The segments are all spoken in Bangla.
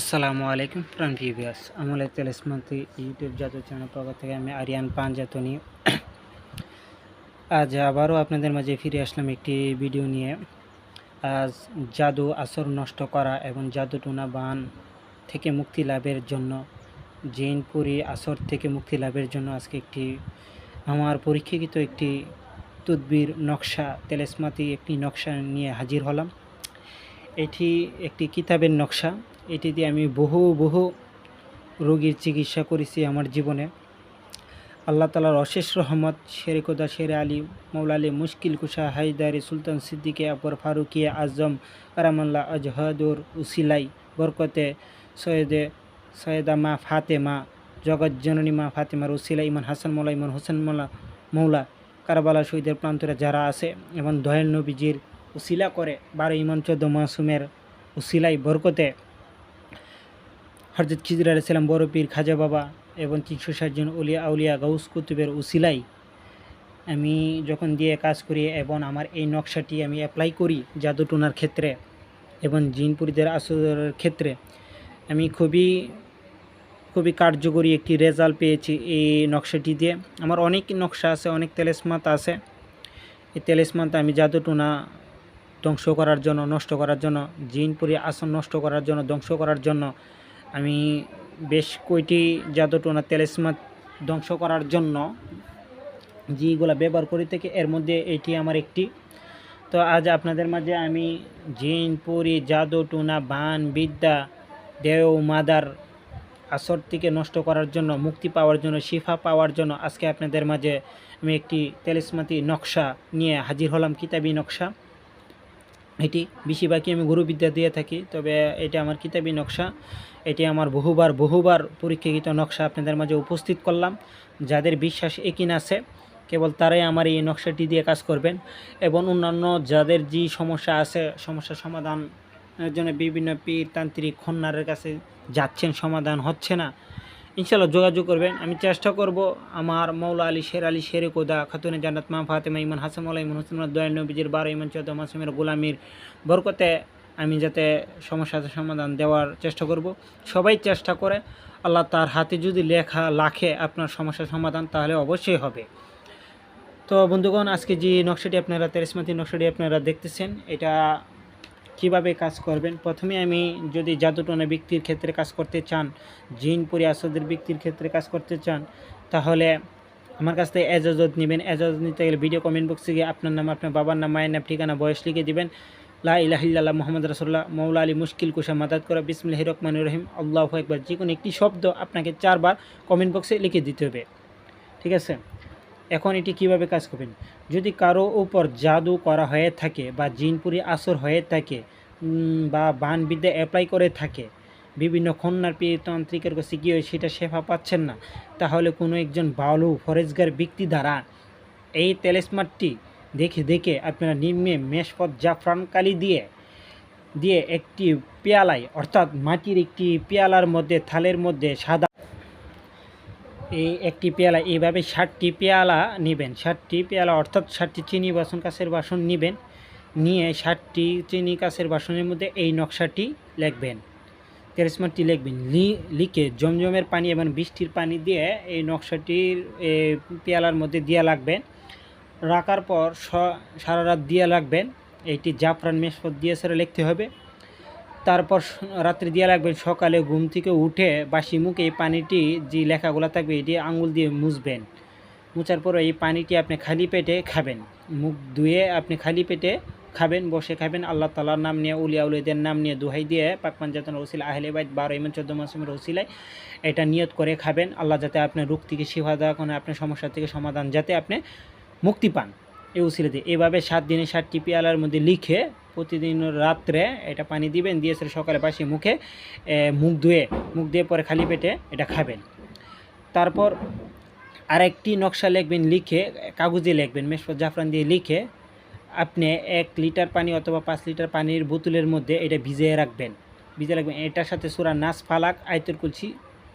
আসসালামু আলাইকুম প্রাণ ভিভিয়াস আমলে তেলেসমান্তি ইউটিউব জাতীয় চ্যানেল পক্ষ থেকে আমি আরিয়ান পাঞ্জাতনি। আজ আবারও আপনাদের মাঝে ফিরে আসলাম একটি ভিডিও নিয়ে। আজ জাদু আসর নষ্ট করা এবং জাদু টুনা বান থেকে মুক্তি লাভের জন্য, জৈনপুরি আসর থেকে মুক্তি লাভের জন্য আজকে একটি, আমার পরীক্ষিত একটি তদবির নকশা, তেলেসমাতি একটি নকশা নিয়ে হাজির হলাম। এটি একটি কিতাবের নকশা। এটি দিয়ে আমি বহু বহু রোগীর চিকিৎসা করেছি আমার জীবনে। আল্লাহ তালার অশেষ রহমত শেরেকোদা শেরে আলী মৌলা আলী মুশকিল কুশা, হায়দারি সুলতান সিদ্দিকে আকবর ফারুকিয়া আজম, কারামাল্লা, আজহাদুর উসিলাই, বরকতে সৈয়দে, সৈয়দা মা ফাতেমা, জগৎ জননী মা ফাতেমার উসিলা ইমান হাসান মোলা ইমান হোসেন মোলা, মৌলা, কারবালা শহীদের প্রান্তরে যারা আছে এবং দয়াল নবীজির উসিলা করে, বারো ইমান চোদ্দ মাসুমের উসিলাই বরকতে হরজত খিজির আলাইসাল্লাম বড় পীর খাজা বাবা এবং তিনশো ষাটজন উলিয়া আউলিয়া গাউস কুতুবের উসিলাই আমি যখন দিয়ে কাজ করি এবং আমার এই নকশাটি আমি অ্যাপ্লাই করি জাদু টোনার ক্ষেত্রে এবং জিনপুরীদের আসরের ক্ষেত্রে, আমি খুবই খুবই কার্যকরী একটি রেজাল্ট পেয়েছি এই নকশাটি দিয়ে। আমার অনেক নকশা আছে, অনেক তেলেসমাত আছে। এই তেলেসমাত আমি জাদু টোনা ধ্বংস করার জন্য, নষ্ট করার জন্য জিনপুরি আসন নষ্ট করার জন্য, ধ্বংস করার জন্য আমি বেশ কয়টি জাদুটোনা তেলেসমাত ধ্বংস করার জন্য যেগুলো ব্যবহার করি থেকে এর মধ্যে এটি আমার একটি। তো আজ আপনাদের মাঝে আমি জিন, পুরি জাদুটুনা বান, বিদ্যা, দেও, মাদার, আসর থেকে নষ্ট করার জন্য, মুক্তি পাওয়ার জন্য, শিফা পাওয়ার জন্য আজকে আপনাদের মাঝে আমি একটি তেলেসমাতি নকশা নিয়ে হাজির হলাম, কিতাবি নকশা। এটি বেশিরভাগই আমি গুরুবিদ্যা দিয়ে থাকি, তবে এটা আমার কিতাবি নকশা। এটি আমার বহুবার বহুবার পরীক্ষাকৃত নকশা আপনাদের মাঝে উপস্থিত করলাম। যাদের বিশ্বাস একিন আছে, কেবল তারাই আমার এই নকশাটি দিয়ে কাজ করবেন এবং অন্যান্য যাদের যে সমস্যা আছে সমস্যার সমাধানের জন্য বিভিন্ন পীর তান্ত্রিক খন্নারের কাছে যাচ্ছেন, সমাধান হচ্ছে না। ইনশাল্লাহ যোগাযোগ করবেন। আমি চেষ্টা করব আমার মৌলা আলী শের আলী শেরে কোদা খাতুনে জান্নাত মা ফাতেমা ইমান হাসান মৌলা ইমান হোসেন দয়াল নবীজির বারো ইমান চৌদ্দ, মাসুমের গোলামির বরকতে আমি যাতে সমস্যার সমাধান দেওয়ার চেষ্টা করব। সবাই চেষ্টা করে, আল্লাহ তার হাতে যদি লেখা লাখে আপনার সমস্যার সমাধান, তাহলে অবশ্যই হবে। তো বন্ধুগণ, আজকে যে নকশাটি আপনারা তেরেসমাতি নকশাটি আপনারা দেখতেছেন, এটা কীভাবে কাজ করবেন? প্রথমে আমি যদি জাদুটনা ব্যক্তির ক্ষেত্রে কাজ করতে চান, জিনপুরি আসাদের ব্যক্তির ক্ষেত্রে কাজ করতে চান, তাহলে আমার কাছ থেকে এজাজত নেবেন। এজাজত নিতে গেলে ভিডিও কমেন্ট বক্সে গিয়ে আপনার নাম, আপনার বাবার নাম, মায়ের নাম, ঠিকানা, বয়স লিখে দেবেন। লা ইলাহিল্লাহ মোহাম্মদ রসোল্লাহ মৌলা আলী মুশকিল কুশা মাদাদ করা বিসমিল্লাহ রহমান রহিম, আল্লাহ একবার যে কোনো একটি শব্দ আপনাকে চারবার কমেন্ট বক্সে লিখে দিতে হবে। ঠিক আছে? এখন এটি কীভাবে কাজ করবেন? যদি কারও উপর জাদু করা হয়ে থাকে বা জিনপুরি আসর হয়ে থাকে বা বানবিদ্যা অ্যাপ্লাই করে থাকে, বিভিন্ন খন্নার তান্ত্রিকের কাছে গিয়ে সেটা শেফা পাচ্ছেন না, তাহলে কোনো একজন বাউলু ফরেজগার ব্যক্তি দ্বারা এই তেলেসমারটি দেখে দেখে আপনারা নিম্নে মেষপথ জাফরান কালি দিয়ে দিয়ে একটি পেয়ালায়, অর্থাৎ মাটির একটি পেয়ালার মধ্যে, থালের মধ্যে সাদা এই একটি পেয়ালা, এইভাবে ষাটটি পেয়ালা নেবেন। ষাটটি পেয়ালা অর্থাৎ ষাটটি চিনি বাসন কাছের বাসন নেবেন। নিয়ে ষাটটি চিনি কাছের বাসনের মধ্যে এই নকশাটি লিখবেন। তেরেসমারটি লিখবেন। লিখে জমজমের পানি এবং বৃষ্টির পানি দিয়ে এই নকশাটির পেয়ালার মধ্যে দিয়ে লাগবেন। রাখার পর সারা রাত দিয়ে রাখবেন এইটি জাফরান মেশপত দিয়ে সেটা লিখতে হবে। তারপর রাত্রে দিয়ে রাখবেন সকালে ঘুম থেকে উঠে বাসি মুখে এই পানিটি যে লেখাগুলো থাকবে এটি আঙুল দিয়ে মুছবেন। মুছার পরে এই পানিটি আপনি খালি পেটে খাবেন। মুখ ধুয়ে আপনি খালি পেটে খাবেন, বসে খাবেন। আল্লাহ তালার নাম নিয়ে, উলিয়া উলিয়াদের নাম নিয়ে দোহাই দিয়ে পাকমান জাতন রসিলা আহলে বাইত বারো ইমান চোদ্দ মাসের রসিলায় এটা নিয়ত করে খাবেন। আল্লাহ যাতে আপনার রোগ থেকে শিফা দেওয়া, কোনো আপনার সমস্যা থেকে সমাধান যাতে আপনি মুক্তি পান। এই উসিলে দিয়ে এভাবে সাত দিনে সাতটি পেয়ালার মধ্যে লিখে প্রতিদিন রাত্রে এটা পানি দিবেন, দিয়ে সেটা সকালে বাসি মুখে মুখ ধুয়ে, মুখ দিয়ে পরে খালি পেটে এটা খাবেন। তারপর আরেকটি নকশা লিখবেন, লিখে, কাগজে লিখবেন মেশপত জাফরান দিয়ে লিখে আপনি এক লিটার পানি অথবা পাঁচ লিটার পানির বোতলের মধ্যে এটা ভিজিয়ে রাখবেন। ভিজিয়ে রাখবেন, এটার সাথে সুরা নাচ ফালাক আয়তর কুলসি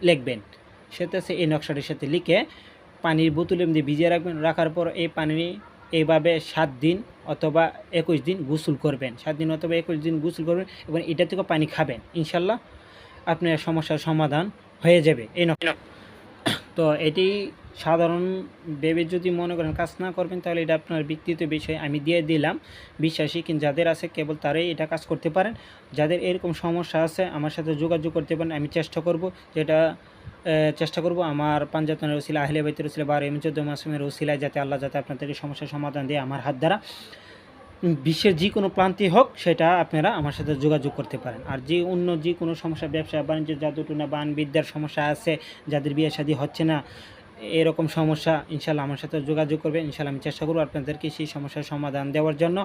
লিখবেন। সেটা সে এই নকশাটির সাথে লিখে পানির বোতলের মধ্যে ভিজিয়ে রাখবেন, রাখার পর এই পানি এইভাবে সাত দিন অথবা একুশ দিন গোসল করবেন। সাত দিন অথবা একুশ দিন গোসল করবেন এবং এটা থেকে পানি খাবেন। ইনশাল্লাহ আপনার সমস্যার সমাধান হয়ে যাবে। এই তো এটি সাধারণ ভেবে যদি মনে করেন কাজ না করবেন, তাহলে এটা আপনার ব্যক্তিগত বিষয়। আমি দিয়ে দিলাম। বিশ্বাসী কিন্তু যাদের আছে কেবল তারাই এটা কাজ করতে পারেন। যাদের এরকম সমস্যা আছে, আমার সাথে যোগাযোগ করতে পারেন। আমি চেষ্টা করব যেটা চেষ্টা করব আমার পাঞ্জাতনের রসিলা আহলে বাইতের রসিলা বা এম চোদ্দ মাসুমের রসিলায় যাতে আল্লাহ যাতে আপনাদের এই সমস্যার সমাধান দিয়ে আমার হাত দ্বারা। বিশ্বের যে কোনো প্রান্তি হোক সেটা আপনারা আমার সাথে যোগাযোগ করতে পারেন। আর যে অন্য যে কোনো সমস্যা, ব্যবসা, বাণিজ্য, জাদুটুনা, বান বিদ্যার সমস্যা আছে, যাদের বিয়ে শাদী হচ্ছে না এরকম সমস্যা ইনশাল্লাহ আমার সাথে যোগাযোগ করবেন ইনশাল্লাহ আমি চেষ্টা করব আপনাদেরকে সেই সমস্যার সমাধান দেওয়ার জন্য।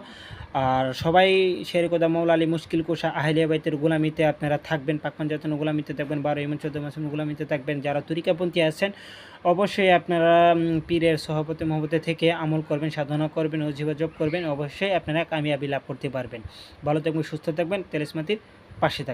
আর সবাই শেরকদা মৌলা আলী মুশকিল কোষা আহলিয়া বাইতের গোলামিতে আপনারা থাকবেন পাকমান জাতন গোলামিতে থাকবেন, বারো এমন চোদ্দ মাসুম গোলামিতে থাকবেন। যারা তরিকাপন্থী আছেন, অবশ্যই আপনারা পীরের সহপতি মহবতে থেকে আমল করবেন, সাধনা করবেন ও যোগাযোগ করবেন। অবশ্যই আপনারা কামিয়াবি লাভ করতে পারবেন। ভালো থাকবেন, সুস্থ থাকবেন। তেলেসমাতির পাশে থাকবেন।